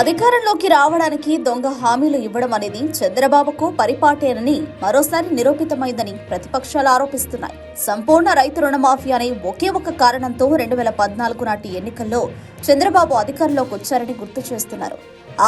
అధికారంలోకి రావడానికి దొంగ హామీలు ఇవ్వడం అనేది చంద్రబాబుకు పరిపాటేనని మరోసారి నిరూపితమైందని ప్రతిపక్షాలు ఆరోపిస్తున్నాయి. సంపూర్ణ రైతు రుణమాఫీ అనే ఒకే ఒక కారణంతో రెండు వేల పద్నాలుగు నాటి ఎన్నికల్లో చంద్రబాబు అధికారంలోకి వచ్చారని గుర్తు చేస్తున్నారు.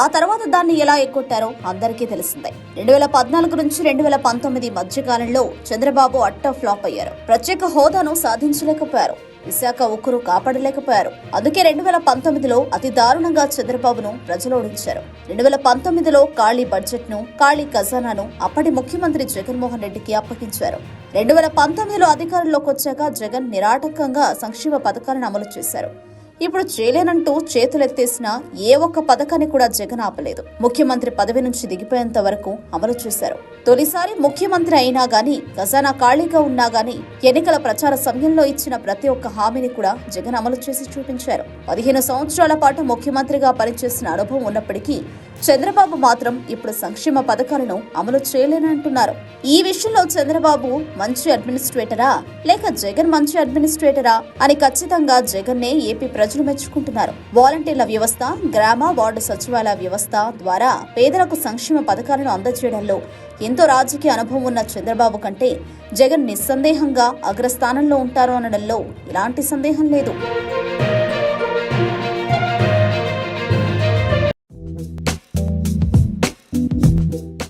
ఆ తర్వాత దాన్ని ఎలా ఎగ్గొట్టారో అందరికీ తెలిసిందే. రెండు వేల పద్నాలుగు నుంచి రెండు వేల పంతొమ్మిది మధ్యకాలంలో చంద్రబాబు అట్ట ఫ్లాప్ అయ్యారు. ప్రత్యేక హోదాను సాధించలేకపోయారు. విశాఖ ఉక్కును కాపాడలేకపోయారు. అందుకే రెండు వేల పంతొమ్మిదిలో అతి దారుణంగా చంద్రబాబును ప్రజలు ఓడించారు. రెండు వేల పంతొమ్మిదిలో ఖాళీ బడ్జెట్ను ఖాళీ ఖజానాను అప్పటి ముఖ్యమంత్రి జగన్మోహన్ రెడ్డికి అప్పగించారు. రెండు వేల పంతొమ్మిదిలో అధికారంలోకి వచ్చాక జగన్ నిరాటకంగా సంక్షేమ పథకాలను అమలు చేశారు. ఇప్పుడు చేయలేనంటూ చేతులెత్తేసిన ఏ ఒక్క పథకాన్ని కూడా జగన్ ఆపలేదు. ముఖ్యమంత్రి పదవి నుంచి దిగిపోయేంత వరకు అమలు చేశారు. తొలిసారి ముఖ్యమంత్రి అయినా గాని ఖజానా ఖాళీగా ఉన్నా గాని ఎన్నికల ప్రచార సమయంలో ఇచ్చిన ప్రతి ఒక్క హామీని కూడా జగన్ అమలు చేసి చూపించారు. పదిహేను సంవత్సరాల పాటు ముఖ్యమంత్రిగా పనిచేసిన అనుభవం ఉన్నప్పటికీ చంద్రబాబు మాత్రం ఇప్పుడు సంక్షేమ పథకాలను అమలు చేయలేనంటున్నారు. ఈ విషయంలో చంద్రబాబు మంచి అడ్మినిస్ట్రేటరా? లేక జగన్ మంచి అడ్మినిస్ట్రేటరా? అని ఖచ్చితంగా జగన్నే ఏపీ ప్రజలు మెచ్చుకుంటున్నారు. వాలంటీర్ల వ్యవస్థ గ్రామ వార్డు సచివాలయ వ్యవస్థ ద్వారా పేదలకు సంక్షేమ పథకాలను అందజేయడంలో ఎంతో రాజకీయ అనుభవం ఉన్న చంద్రబాబు కంటే జగన్ నిస్సందేహంగా అగ్రస్థానంలో ఉంటారు అనడంలో ఎలాంటి సందేహం లేదు.